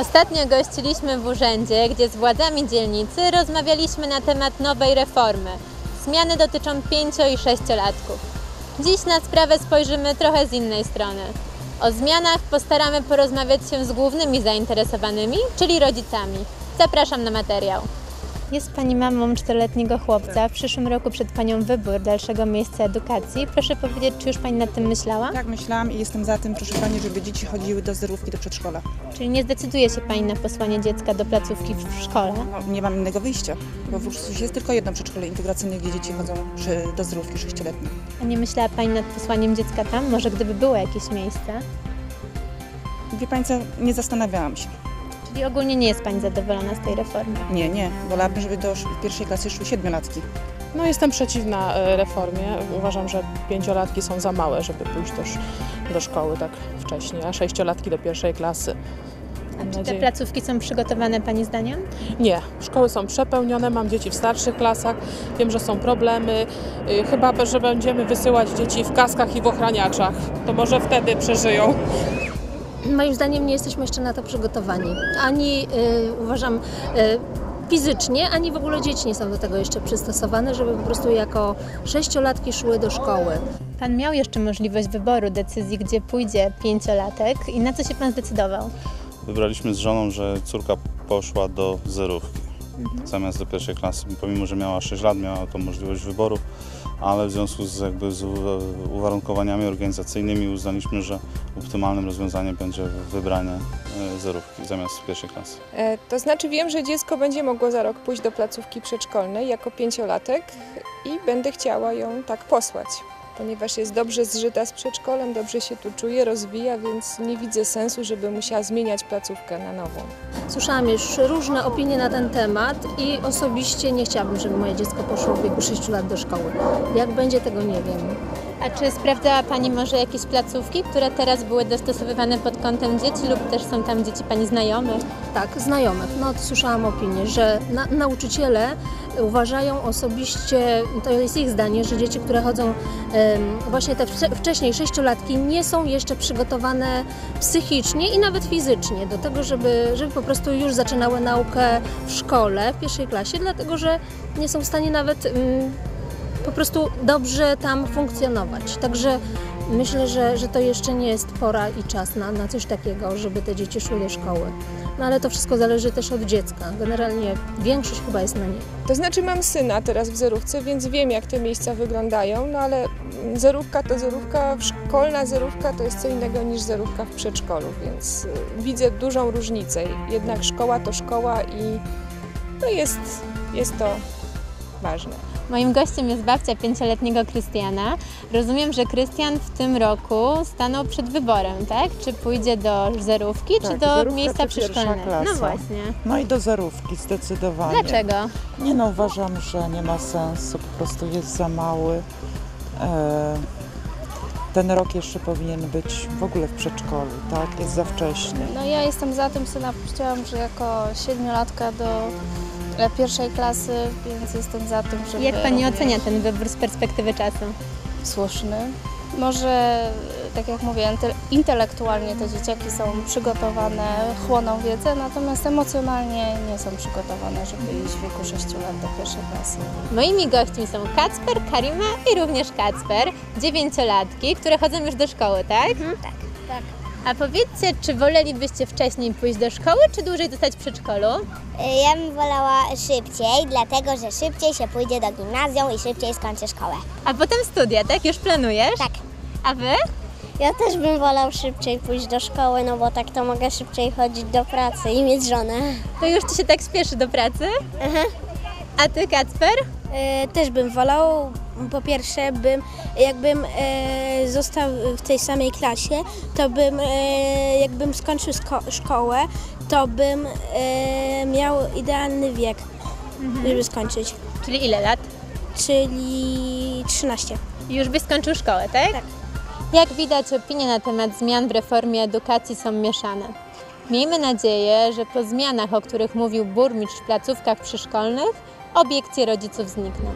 Ostatnio gościliśmy w urzędzie, gdzie z władzami dzielnicy rozmawialiśmy na temat nowej reformy. Zmiany dotyczą 5 i 6-latków. Dziś na sprawę spojrzymy trochę z innej strony. O zmianach postaramy porozmawiać się z głównymi zainteresowanymi, czyli rodzicami. Zapraszam na materiał. Jest Pani mamą czteroletniego chłopca. W przyszłym roku przed Panią wybór dalszego miejsca edukacji. Proszę powiedzieć, czy już Pani nad tym myślała? Tak, myślałam i jestem za tym, proszę Pani, żeby dzieci chodziły do zerówki, do przedszkola. Czyli nie zdecyduje się Pani na posłanie dziecka do placówki w szkole? No, nie mam innego wyjścia, bo w jest tylko jedno przedszkole integracyjne, gdzie dzieci chodzą przy, do zerówki sześcioletnie. A nie myślała Pani nad posłaniem dziecka tam? Może gdyby było jakieś miejsce? Wie Pani co, nie zastanawiałam się. Czyli ogólnie nie jest Pani zadowolona z tej reformy? Nie, nie, wolałabym, żeby do sz- pierwszej klasy szły siedmiolatki. No jestem przeciwna e, reformie. Uważam, że pięciolatki są za małe, żeby pójść do, sz- do szkoły tak wcześnie, a sześciolatki do pierwszej klasy. Mam Czy te nadzieję- placówki są przygotowane Pani zdaniem? Nie, szkoły są przepełnione, mam dzieci w starszych klasach, wiem, że są problemy. Y, Chyba, że będziemy wysyłać dzieci w kaskach i w ochraniaczach. To może wtedy przeżyją. Moim zdaniem nie jesteśmy jeszcze na to przygotowani. Ani y, uważam y, fizycznie, ani w ogóle dzieci nie są do tego jeszcze przystosowane, żeby po prostu jako sześciolatki szły do szkoły. Pan miał jeszcze możliwość wyboru decyzji, gdzie pójdzie pięciolatek i na co się Pan zdecydował? Wybraliśmy z żoną, że córka poszła do zerówki zamiast do pierwszej klasy. Pomimo, że miała 6 lat, miała tą możliwość wyboru, ale w związku z, jakby z uwarunkowaniami organizacyjnymi uznaliśmy, że optymalnym rozwiązaniem będzie wybranie e, zerówki zamiast pierwszej klasy. E, To znaczy wiem, że dziecko będzie mogło za rok pójść do placówki przedszkolnej jako pięciolatek i będę chciała ją tak posłać, ponieważ jest dobrze zżyta z przedszkolem, dobrze się tu czuje, rozwija, więc nie widzę sensu, żeby musiała zmieniać placówkę na nową. Słyszałam już różne opinie na ten temat i osobiście nie chciałabym, żeby moje dziecko poszło w wieku 6 lat do szkoły. Jak będzie, tego nie wiem. A czy sprawdzała Pani może jakieś placówki, które teraz były dostosowywane pod kątem dzieci lub też są tam dzieci Pani znajomych? Tak, znajomych. No, słyszałam opinię, że na, nauczyciele uważają osobiście, to jest ich zdanie, że dzieci, które chodzą właśnie te wcze- wcześniej sześciolatki, nie są jeszcze przygotowane psychicznie i nawet fizycznie do tego, żeby, żeby po prostu już zaczynały naukę w szkole, w pierwszej klasie, dlatego że nie są w stanie nawet mm, po prostu dobrze tam funkcjonować. Także myślę, że, że to jeszcze nie jest pora i czas na, na coś takiego, żeby te dzieci szły do szkoły. No ale to wszystko zależy też od dziecka. Generalnie większość chyba jest na nie. To znaczy mam syna teraz w zerówce, więc wiem jak te miejsca wyglądają, no ale zerówka to zerówka, szkolna zerówka to jest co innego niż zerówka w przedszkolu, więc y, widzę dużą różnicę. Jednak szkoła to szkoła i no jest, jest to ważne. Moim gościem jest babcia pięcioletniego Krystiana. Rozumiem, że Krystian w tym roku stanął przed wyborem, tak? Czy pójdzie do zerówki, czy Tak, do zerówka miejsca czy pierwsza przedszkolnego? klasa. No właśnie. No i do zerówki zdecydowanie. Dlaczego? Nie no, uważam, że nie ma sensu, po prostu jest za mały. E, ten rok jeszcze powinien być w ogóle w przedszkolu, tak? Jest za wcześnie. No ja jestem za tym, syna puściłam, że jako siedmiolatka do e, pierwszej klasy, więc jestem za tym, żeby... Jak Pani również- ocenia ten wybór z perspektywy czasu? Słuszny. Może, tak jak mówię, inte- intelektualnie te dzieciaki są przygotowane, chłoną wiedzę, natomiast emocjonalnie nie są przygotowane, żeby iść w wieku 6 lat do pierwszej klasy. Moimi gośćmi są Kacper, Karima i również Kacper, dziewięciolatki, które chodzą już do szkoły, tak? tak. tak. A powiedzcie, czy wolelibyście wcześniej pójść do szkoły, czy dłużej zostać w przedszkolu? Ja bym wolała szybciej, dlatego że szybciej się pójdzie do gimnazjum i szybciej skończy szkołę. A potem studia, tak? Już planujesz? Tak. A wy? Ja też bym wolał szybciej pójść do szkoły, no bo tak to mogę szybciej chodzić do pracy i mieć żonę. To już ci się tak spieszy do pracy? Aha. A ty, Kacper? E, też bym wolał, po pierwsze, bym, jakbym e, został w tej samej klasie, to bym, e, jakbym skończył sko- szkołę, to bym e, miał idealny wiek, żeby skończyć, Czyli ile lat? czyli 13. Już byś skończył szkołę, tak? Tak. Jak widać, opinie na temat zmian w reformie edukacji są mieszane. Miejmy nadzieję, że po zmianach, o których mówił burmistrz w placówkach przyszkolnych, obiekcje rodziców znikną.